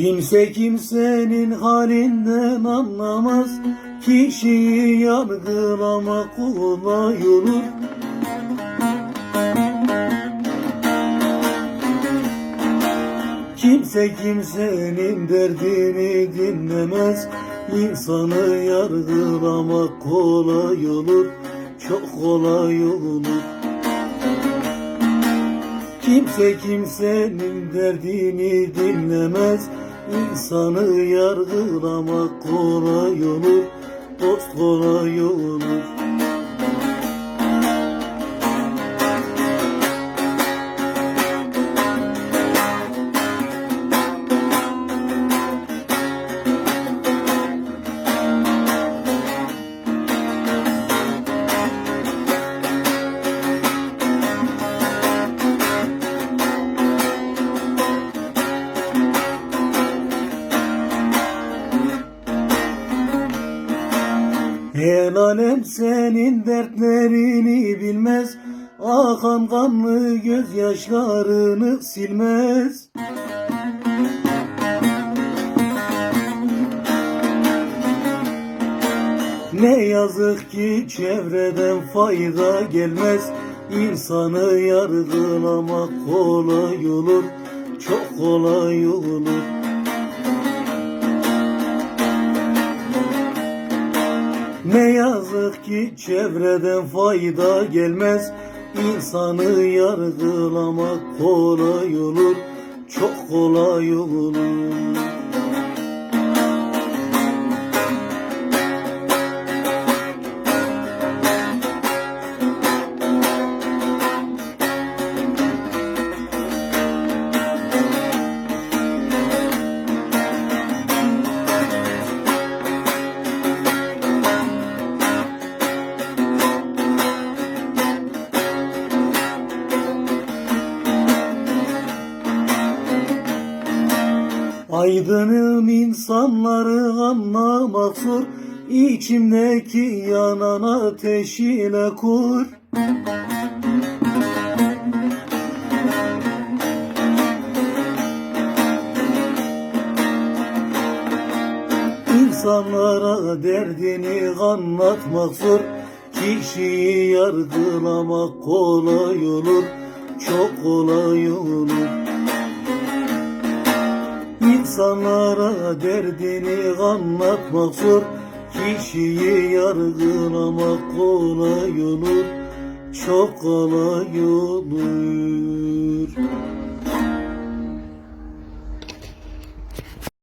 Kimse kimsenin halinden anlamaz. Kişiyi yargılamak kolay olur Kimse kimsenin derdini dinlemez. İnsanı yargılamak kolay olur Çok kolay olur Kimse kimsenin derdini dinlemez İnsanı yargılamak kolay olur Dost kolay olur El alem senin dertlerini bilmez. Akan kanlı gözyaşlarını silmez. Ne yazık ki çevreden fayda gelmez. İnsanı yargılamak kolay olur Çok kolay olur Ne yazık ki çevreden fayda gelmez. İnsanı yargılamak kolay olur Çok kolay olur Aydınım insanları anlamak zor. İçimdeki yanan ateşiyle kur. İnsanlara derdini anlatmak zor. Kişiyi yargılamak kolay olur Çok kolay olur İnsanlara derdini anlatmak zor. Kişiyi yargılamak kolay olur Çok kolay olur